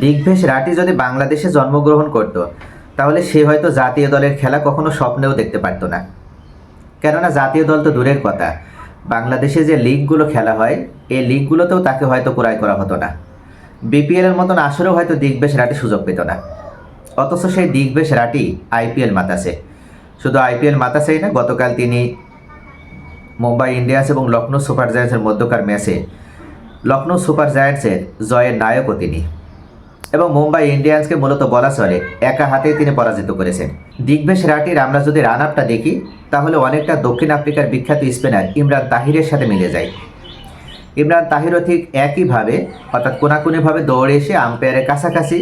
দিগ্বেশ রাটি যদি বাংলাদেশে জন্মগ্রহণ করত, তাহলে সে হয়তো জাতীয় দলের খেলা কখনো স্বপ্নেও দেখতে পারতো না। কেননা জাতীয় দল তো দূরের কথা। বাংলাদেশে যে লিগগুলো খেলা হয় এই লিগগুলোতেও তাকে হয়তো ক্রয় করা হতো না। বিপিএলের মতন আসরেও হয়তো দিগ্বেশ রাটি সুযোগ পেত না। অথচ সেই দিগ্বেশ রাটি আইপিএল মাতাসে শুধু আইপিএল মাতাসেই না, গতকাল তিনি মুম্বাই ইন্ডিয়ান্স এবং লখনৌ সুপার জায়ান্টসের মধ্যকার ম্যাচে লখনৌ সুপার জায়ান্টসের জয়ের নায়কও তিনি। এবং মুম্বাই ইন্ডিয়ান্সকে মূলত বলা চলে। একা হাতে তিনি পরাজিত করেছেন। দিগ্বেশ রাটির আমরা যদি রান আপটা দেখি, তাহলে অনেকটা দক্ষিণ আফ্রিকার বিখ্যাত স্পিনার ইমরান তাহিরের সাথে মিলে যায়। ইমরান তাহিরও ঠিক একইভাবে অর্থাৎ কোনাকুনিভাবে দৌড়ে এসে আম্পায়ারের কাছাকাছি,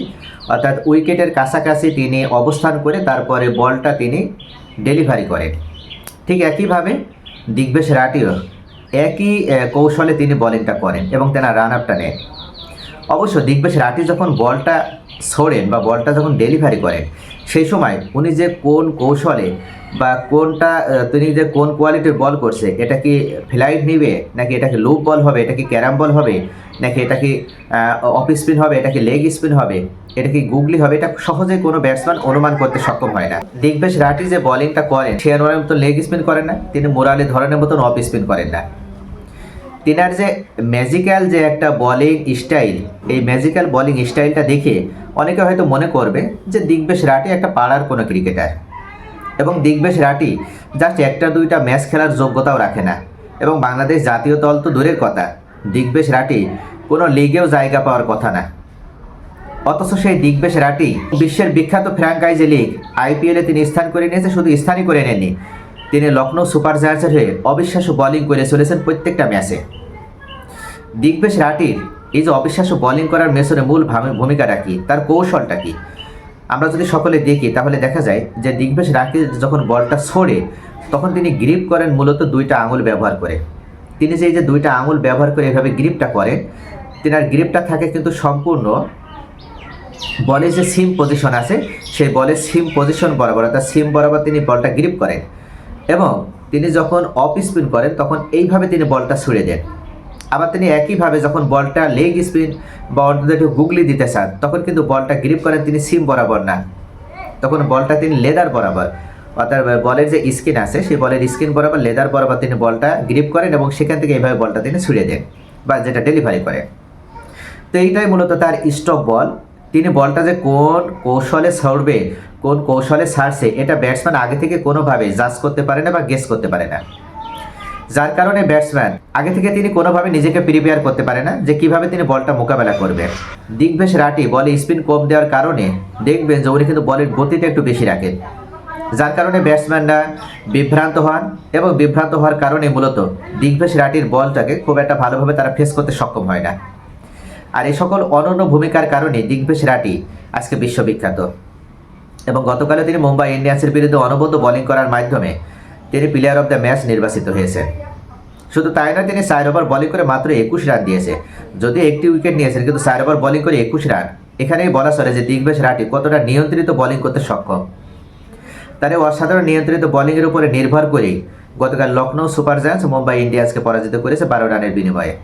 অর্থাৎ উইকেটের কাছাকাছি তিনি অবস্থান করে তারপরে বলটা তিনি ডেলিভারি করেন। ঠিক একইভাবে দিগ্বেশ রাটিও একই কৌশলে তিনি বলিংটা করেন এবং তেনার রান আপটা নেন। অবশ্য দিগ্বেশ রাটি যখন বলটা ছোড়েন বা বলটা যখন ডেলিভারি করেন, সেই সময় উনি যে কোন কৌশলে বা কোনটা তিনি যে কোন কোয়ালিটির বল করছে, এটা কি ফ্লাইট নিবে, নাকি এটা কি লুপ বল হবে, এটা কি ক্যারাম বল হবে, নাকি এটা কি অফ স্পিন হবে, এটা কি লেগ স্পিন হবে, এটা কি গুগলি হবে, এটা সহজে কোনো ব্যাটসম্যান অনুমান করতে সক্ষম হয় না। দিগ্বেশ রাটি যে বলিংটা করেন, সে আনোয়ারের মতো লেগ স্পিন করেন না, তিনি মোরালি ধরনের মতন অফ স্পিন করেন না। তিনার যে ম্যাজিক্যাল যে একটা বোলিং স্টাইল এই ম্যাজিক্যাল বোলিং স্টাইলটা দেখে অনেকে হয়তো মনে করবে যে দিগ্বেশ রাটি একটা পাড়ার কোনো ক্রিকেটার এবং দিগ্বেশ রাটি জাস্ট একটা দুইটা ম্যাচ খেলার যোগ্যতাও রাখে না। এবং বাংলাদেশ জাতীয় দল তো দূরের কথা, দিগ্বেশ রাটি কোনো লিগেও জায়গা পাওয়ার কথা না। অথচ সেই দিগ্বেশ রাটি বিশ্বের বিখ্যাত ফ্র্যাঙ্কাইজি লিগ আইপিএলে তিনি স্থান করে নিয়েছে, শুধু স্থানই করে নেননি তিনি লখনৌ সুপার জায়ান্টসের হয়ে অবিশ্বাস্য বোলিং করে চলেছেন প্রত্যেকটা ম্যাচে। দিগ্বেশ রাটির এই যে অবিশ্বাস্য বোলিং করার মেশনে মূল ভামি- ভূমিকাটা কি? তার কৌশলটা কি? আমরা যদি সকলে দেখি, তাহলে দেখা যায় যে দিগ্বেশ রাটি যখন বলটা ছড়ে, তখন তিনি গ্রিপ করেন মূলত দুইটা আঙুল ব্যবহার করে। তিনি যে এই যে দুইটা আঙুল ব্যবহার করে এভাবে গ্রিপটা করেন, তেনার গ্রিপটা থাকে কিন্তু সম্পূর্ণ বলের যে সিম পজিশন আছে, সেই বলের সিম পজিশন বরাবর, অর্থাৎ সিম বরাবর তিনি বলটা গ্রিপ করেন। এবং তিনি যখন অফ স্পিন করেন, তখন এইভাবে তিনি বলটা ছুড়ে দেন। আবার তিনি একইভাবে যখন বলটা লেগ স্পিন বা একটু গুগলি দিতে চান, তখন কিন্তু বলটা গ্রিপ করেন, তিনি সিম বরাবর না। তখন বলটা তিনি লেদার বরাবর। অর্থাৎ বলের যে স্কিন আছে, সেই বলের স্কিন বরাবর লেদার বরাবর তিনি বলটা গ্রিপ করেন এবং সেখান থেকে এইভাবে বলটা তিনি ছুড়ে দেন বা যেটা ডেলিভারি করেন। তো এইটাই মূলত তার স্টপ বল। তিনি বলটা যে কোন কৌশলে ছড়বে কোন কৌশলে ছাড়ছে এটা ব্যাটসম্যান আগে থেকে কোনোভাবে জাজ করতে পারে না বা গেস করতে পারে না। যার কারণে ব্যাটসম্যান আগে থেকে তিনি কোনোভাবে নিজেকে প্রিপেয়ার করতে পারে না যে কীভাবে তিনি বলটা মোকাবেলা করবে। দিগ্বেশ রাটি বলে স্পিন কম দেওয়ার কারণে দেখবেন যে উনি কিন্তু বলের গতিটা একটু বেশি রাখেন। যার কারণে ব্যাটসম্যানরা বিভ্রান্ত হন এবং বিভ্রান্ত হওয়ার কারণে মূলত দিগ্বেশ রাটির বলটাকে খুব একটা ভালোভাবে তারা ফেস করতে সক্ষম হয় না। আর এই সকল অনন্য ভূমিকার কারণে দিগ্বেশ রাটি আজকে বিশ্ববিখ্যাত। এবং গতকালে তিনি মুম্বাই ইন্ডিয়ান্সের বিরুদ্ধে অনবদ্য বোলিং করার মাধ্যমে তিনি প্লেয়ার অফ দ্য ম্যাচ নির্বাচিত হয়েছেন। শুধু তাই নয়, তিনি চার ওভার বোলিং করে মাত্র একুশ রান দিয়েছে। যদিও একটি উইকেট নিয়েছেন, কিন্তু চার ওভার বোলিং করে একুশ রান এখানেই বলা চলে যে দিগ্বেশ রাটি কতটা নিয়ন্ত্রিত বোলিং করতে সক্ষম। তার অসাধারণ নিয়ন্ত্রিত বোলিংয়ের উপরে নির্ভর করেই গতকাল লখনৌ সুপার জায়ান্টস মুম্বাই ইন্ডিয়ান্সকে পরাজিত করেছে বারো রানের বিনিময়ে।